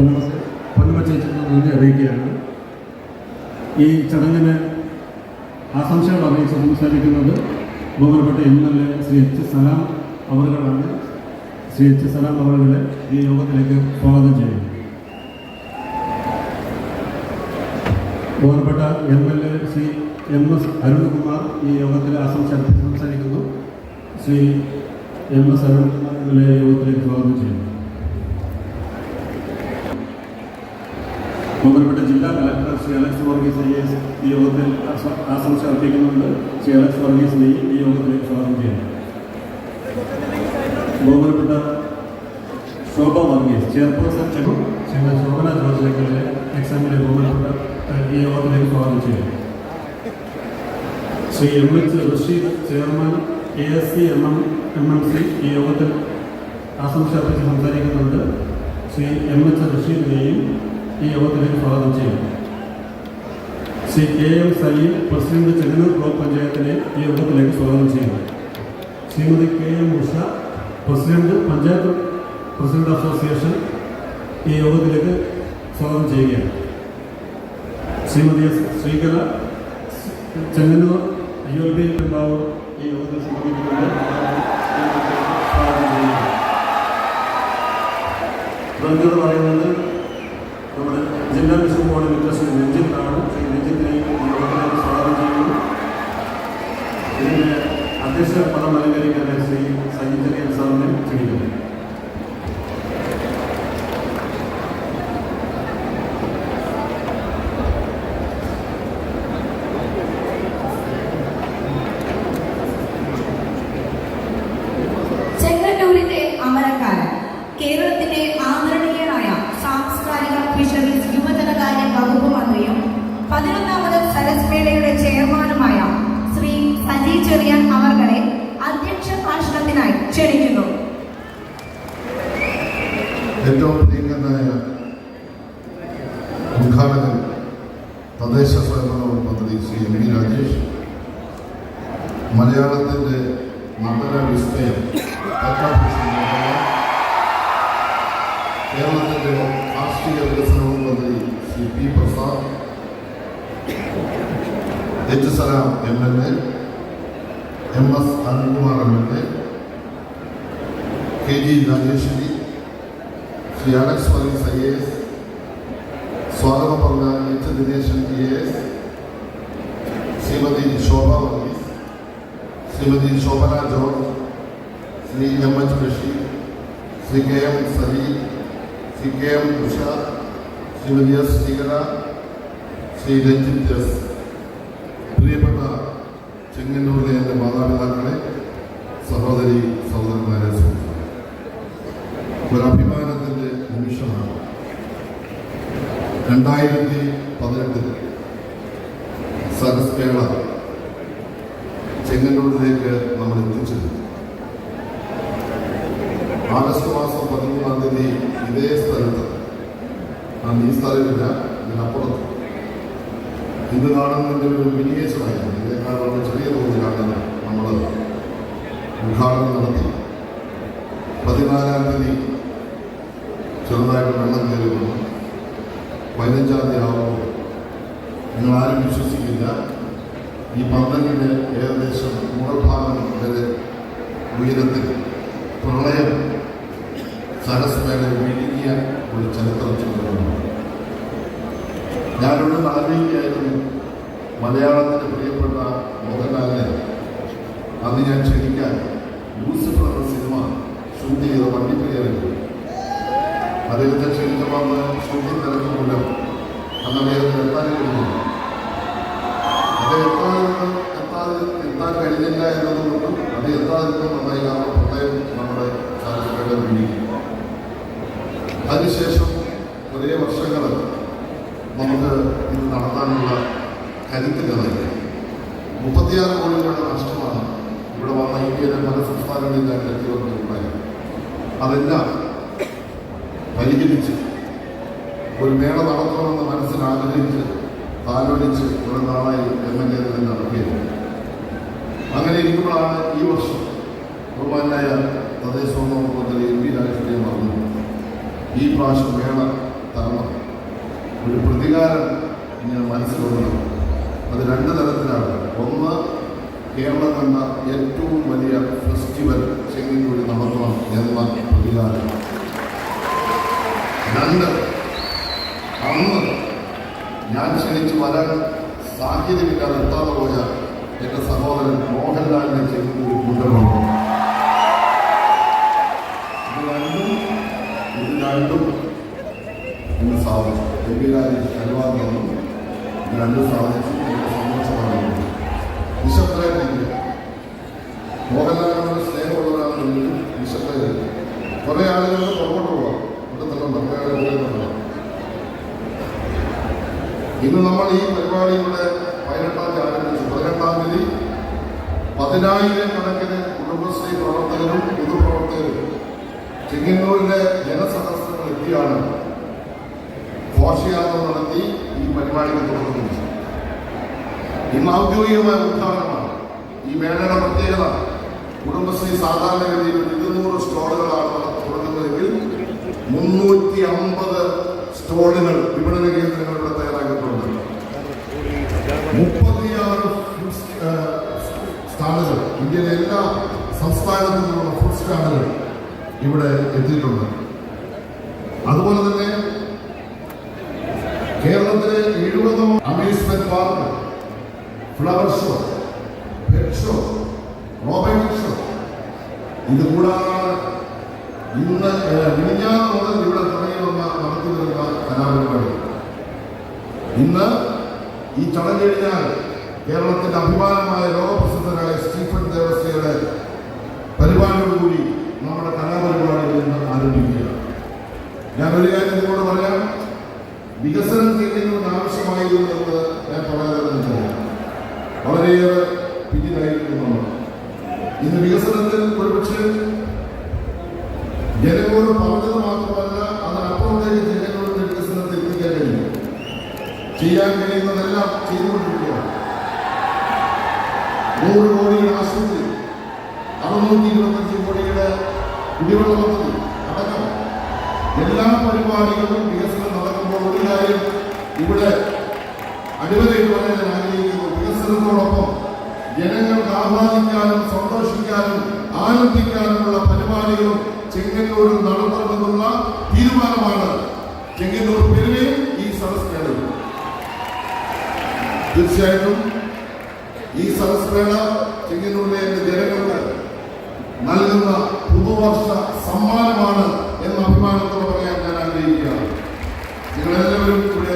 പൊന്നമ്മ പൊന്നമ്മ ചേച്ചിക്ക് നന്ദി അറിയിക്കുകയാണ്. ഈ ചടങ്ങിന് ആശംസകൾ അറിയിച്ച് സംസാരിക്കുന്നത്. ബഹുമാനപ്പെട്ട M L A Shri H Salam അവറുകളാണ്. Shri H Salam അവറുകളെ ഈ യോഗത്തിലേക്ക് സ്വാഗതം ചെയ്യുന്നു. ബഹുമാനപ്പെട്ട M L A Shri M S Arunkumar ഈ യോഗത്തിൽ ആശംസ സംസാരിക്കുന്നു. ശ്രീ എം എസ് അരുൺകുമാറിനെ യോഗത്തിലേക്ക് സ്വാഗതം ചെയ്യുന്നു. ബഹുമാനപ്പെട്ട ജില്ലാ collector Shri Alex Varghese I S ഈ യോഗത്തിൽ ആശ- ആശംസ അർപ്പിക്കുന്നുണ്ട്. ശ്രീ അലക്സ് വർഗീസിനെ ഈ യോഗത്തിലേക്ക് സ്വാഗതം ചെയ്യുന്നു. ബഹുമാനപ്പെട്ട ശോഭ വർഗീസ് ചെയർപേഴ്സൺ ശ്രീമതി ശോഭന ജോർജിലേക്കുള്ള എക്സാമിലെ ബഹുമാനപ്പെട്ട ഈ യോഗത്തിലേക്ക് സ്വാഗതം ചെയ്യുന്നു. Shri M H Rasheed chairman A S C M M M M C ഈ യോഗത്തിൽ ആശംസ അർപ്പിച്ച് സംസാരിക്കുന്നുണ്ട്. ശ്രീ എം എച്ച് റഷീദിനെയും ഈ യോഗത്തിലേക്ക് സ്വാഗതം ചെയ്യുന്നു. Shri K M Saleem president Chengannur block പഞ്ചായത്തിനെ ഈ യോഗത്തിലേക്ക് സ്വാഗതം ചെയ്യുന്നു. Shrimati K M Usha president panchayat president association ഈ യോഗത്തിലേക്ക് സ്വാഗതം ചെയ്യുകയാണ്. Shrimati S Sreekala Chengannur I L P Perumbavoor ഈ യോഗത്തിൽ സംബന്ധിക്കുന്നുണ്ട് സ്വാഗതം ചെയ്യുന്നു. പ്രതിനിധി പറയുന്നത് നമ്മുടെ ജില്ലാ മിഷൻ കോർഡിനേറ്റർ ശ്രീ രഞ്ജിത്താണ് ശ്രീ രഞ്ജിത്തിനെ ഈ യോഗത്തിലേക്ക് സ്വാഗതം ചെയ്യുന്നു ഇതിന്റെ അധ്യക്ഷ പദം അലങ്കരിക്കാൻ ശ്രീ സഞ്ജിതൻ സാറിനെ ക്ഷണിക്കുന്നു ചെങ്ങന്നൂരിന്റെ അമരക്കാരൻ കേരളത്തിന്റെ ആദരണീയനായ സാംസ്കാരിക ഫിഷറീസ് യുവജനകാര്യ വകുപ്പ് മന്ത്രിയും പതിനൊന്നാമത് സരസ് മേളയുടെ ചെയർമാനുമായ ശ്രീ സജി ചെറിയാൻ അവർകളെ അധ്യക്ഷ ഭാഷണത്തിനായി ക്ഷണിക്കുന്നു. ഏറ്റവും പ്രിയങ്കരനായ ഉദ്ഘാടകൻ തദ്ദേശ സ്വയംഭരണ മന്ത്രി ശ്രീ എം വി രാജേഷ് മലയാളത്തിന്റെ വിസ്മയം പത്മഭൂഷൺ കേരളത്തിന്റെ കാർഷിക വികസന വകുപ്പ് Shri P Prasad H Salam M L A M S Arunkumar M L A K G Rajeshwari Shri Alex Varghese I A S സ്വാഗതം പറഞ്ഞ H Dineshan I A S Shrimati Shobha Varghese Shrimati Shobhana George Shri M H S Sreekala Shri Ranjith S പ്രിയപ്പെട്ട ചെങ്ങന്നൂരിലെ എന്റെ മാതാപിതാക്കളെ സഹോദരി സഹോദരന്മാരെ സുഹൃത്തുക്കളെ. ഒരഭിമാനത്തിന്റെ നിമിഷമാണ്. രണ്ടായിരത്തി പതിനെട്ടിൽ സരസ് മേള ചെങ്ങന്നൂരിലേക്ക് നമ്മൾ എത്തിച്ചിരുന്നു ആഗസ്റ്റ് മാസം പതിമൂന്നാം തീയതി ഇതേ സ്ഥലത്ത് അന്ന് ഈ സ്ഥലമില്ല ഇതിനപ്പുറത്ത് ഇത് കാണുന്നതിന്റെ ഒരു മിനിയേച്ചറായിരുന്നു ഇതിനേക്കാൾ വളരെ ചെറിയ തോതിലാണ് നമ്മൾ ഉദ്ഘാടനം നടത്തി പതിനാലാം തീയതി ചെറുതായിട്ട് വെള്ളം കയറി വന്നു. പതിനഞ്ചാം തീയതി ആവുമ്പോൾ നിങ്ങൾ ആരും വിശ്വസിക്കില്ല. ഈ പന്തലിന്റെ ഏകദേശം മുകൾഭാഗം വരെ ഉയരത്തിൽ പ്രളയം സരസ് മേഖല വിഴുങ്ങിയ ഒരു ചരിത്രം ചുമതലമാണ് ഞാനൊന്ന് ആഗ്രഹിക്കുകയായിരുന്നു മലയാളത്തിന് പ്രിയപ്പെട്ട മോഹൻലാലിനെ. അന്ന് ഞാൻ ക്ഷണിക്കാൻ ലൂസിഫർ എന്ന സിനിമ ഷൂട്ട് ചെയ്ത വണ്ടിപ്പെരിയാറിൽ അദ്ദേഹത്തെ ക്ഷണിച്ചപ്പോൾ ഷൂട്ടിംഗ് തിരക്ക് മൂലം അന്ന് അദ്ദേഹത്തിന് എത്താൻ കഴിഞ്ഞില്ല. അദ്ദേഹം എത്താതെ എത്താൻ കഴിഞ്ഞില്ല എന്നതുകൊണ്ടും അത് എത്താതിരുന്നത് നന്നായി കാരണം പ്രളയം നമ്മുടെ അതിനുശേഷം കുറേ വർഷങ്ങൾ നമുക്ക് ഇത് നടത്താനുള്ള കരുത്തില്ലാതായി മുപ്പത്തിയാറ് കോടി രൂപയുടെ നഷ്ടമാണ് ഇവിടെ വന്ന ഇന്ത്യയിലെ പല സംസ്ഥാനങ്ങളിലായിട്ട് എത്തിയിട്ടുണ്ടായി അതെല്ലാം പരിഹരിച്ച് ഒരു മേള നടത്തണമെന്ന് മനസ്സിൽ ആഗ്രഹിച്ച് താലോലിച്ച് കുറെ നാളായി എം എൽ എ തന്നെ നടത്തിയത് അങ്ങനെ ഇരിക്കുമ്പോഴാണ് ഈ വർഷം ബഹുമാനായ തദ്ദേശ മന്ത്രി എം പി രാജേന്ദ്രൻ പറഞ്ഞു. ഈ പ്രാവശ്യം മേള തരണം. ഒരു പ്രതികാരം ഞാൻ മനസ്സിലുള്ളത് അത് രണ്ട് തരത്തിലാണ്. ഒന്ന് കേരളം കണ്ട ഏറ്റവും വലിയ ഫെസ്റ്റിവൽ ചെങ്ങന്നൂരിൽ നടത്തണം എന്ന പ്രതികാരം. രണ്ട് അന്ന് ഞാൻ ക്ഷണിച്ച് വരാൻ സാഹചര്യമില്ലാതെ എത്താതെ പോയ എന്റെ സഹോദരൻ മോഹൻലാലിനെ ചെങ്ങന്നൂരിൽ കൊണ്ടുവരണം ഇത് രണ്ടും ഇത് രണ്ടും സാധിച്ചു എം പി രാജേഷ് അനുവാദം തന്നു രണ്ടും സാധിച്ചു. എനിക്ക് സന്തോഷമാണ്. നിശബ്ദരായിട്ടില്ല മോഹൻലാലിനോട് സ്നേഹമുള്ളവരാണെങ്കിലും നിശബ്ദരായില്ല കുറേ ആളുകൾ പുറകോട്ട് പോവാം. ഇവിടെ തന്നെ കുറേ തരണം ഇന്ന് നമ്മൾ ഈ പരിപാടിയുടെ പതിനെട്ടാം തീയതി ആരംഭിച്ചു പതിനെട്ടാം തീയതി പതിനായിരം കണക്കിന് കുടുംബശ്രീ പ്രവർത്തകരും പൊതുപ്രവർത്തകരും ചെങ്ങന്നൂരിലെ ജനസഹസ്രങ്ങൾ എത്തിയാണ്. ഘോഷയാത്ര നടത്തി ഈ പരിപാടികൾ തുടർന്നു ഇന്ന് ഔദ്യോഗികമായ ഉദ്ഘാടനമാണ്. ഈ മേളയുടെ പ്രത്യേകത കുടുംബശ്രീ സാധാരണഗതിയിൽ ഇരുന്നൂറ് സ്റ്റോളുകളാണ് തുടങ്ങുന്നതെങ്കിൽ മുന്നൂറ്റി അമ്പത് സ്റ്റോളുകൾ വിപണന കേന്ദ്രങ്ങൾ ഇവിടെ തയ്യാറാക്കിയിട്ടുണ്ട്. മുപ്പത്തിയാറ് സ്റ്റാളുകൾ ഇന്ത്യയിലെ എല്ലാ സംസ്ഥാനത്തു നിന്നുള്ള ഫുഡ് സ്റ്റാളുകൾ ഇവിടെ എത്തിയിട്ടുണ്ട് അതുപോലെ തന്നെ കേരളത്തിലെ എഴുപതോ amusement park flower show pet show robotic show ഇത് കൂടാതെ ഇന്ന് മിനിഞ്ഞാന്ന് മുതൽ ഇവിടെ തുടങ്ങി വന്ന നടത്തി വരുന്ന കലാപരിപാടി. ഇന്ന് ഈ ചടങ്ങ് കഴിഞ്ഞാൽ കേരളത്തിന്റെ അഭിമാനമായ ലോകപ്രസിദ്ധനായ സ്റ്റീഫൻ ദേവസ്യയുടെ പരിപാടിയോടുകൂടി നമ്മുടെ കലാപരിപാടികൾ ഇന്ന് ആരംഭിക്കുകയാണ് ഞാൻ ഒരു കാര്യം നിങ്ങളോട് പറയാം വികസനം നിന്നും ആവശ്യമായിരുന്നത് ഞാൻ പറയാതെ എനിക്കറിയാം വളരെയേറെ പിന്നിലായിരുന്നു നമ്മൾ ഇന്ന് വികസനത്തിൽ ഒരുപക്ഷെ ജനങ്ങളോട് പറഞ്ഞത് മാത്രമല്ല അതിനപ്പുറത്തേക്ക് ജനങ്ങളുടെ വികസനത്തെ എത്തിക്കാൻ കഴിയും. ചെയ്യാൻ കഴിയുന്നതെല്ലാം ചെയ്തുകൊണ്ടിരിക്കുകയാണ്. നൂറ് കോടിയുടെ ആശുപത്രി അറുന്നൂറ്റി ഇരുപത്തഞ്ച് കോടിയുടെ കുടിവെള്ള പദ്ധതി അടക്കം എല്ലാ പരിപാടികളും വികസനം ഇവിടെ അടിവരയിട്ട് പറയാൻ ആഗ്രഹിക്കുന്നു. വികസനത്തോടൊപ്പം ജനങ്ങൾക്ക് ആഹ്ലാദിക്കാനും സന്തോഷിക്കാനും ആനന്ദിക്കാനുമുള്ള പരിപാടികളും ചെങ്ങന്നൂരിൽ നടത്തണമെന്നുള്ള തീരുമാനമാണ് ചെങ്ങന്നൂർ പെരുമയും ഈ സദസ് മേളയും തീർച്ചയായിട്ടും ഈ സദസ് മേള ചെങ്ങന്നൂരിലെ ജനങ്ങൾക്ക് നൽകുന്ന പുതുവർഷ സമ്മാനമാണ് എന്ന അഭിമാനത്തോടെ പറയാൻ ഞാൻ ആഗ്രഹിക്കുകയാണ്. നിങ്ങളെല്ലാവരും ഇവിടെ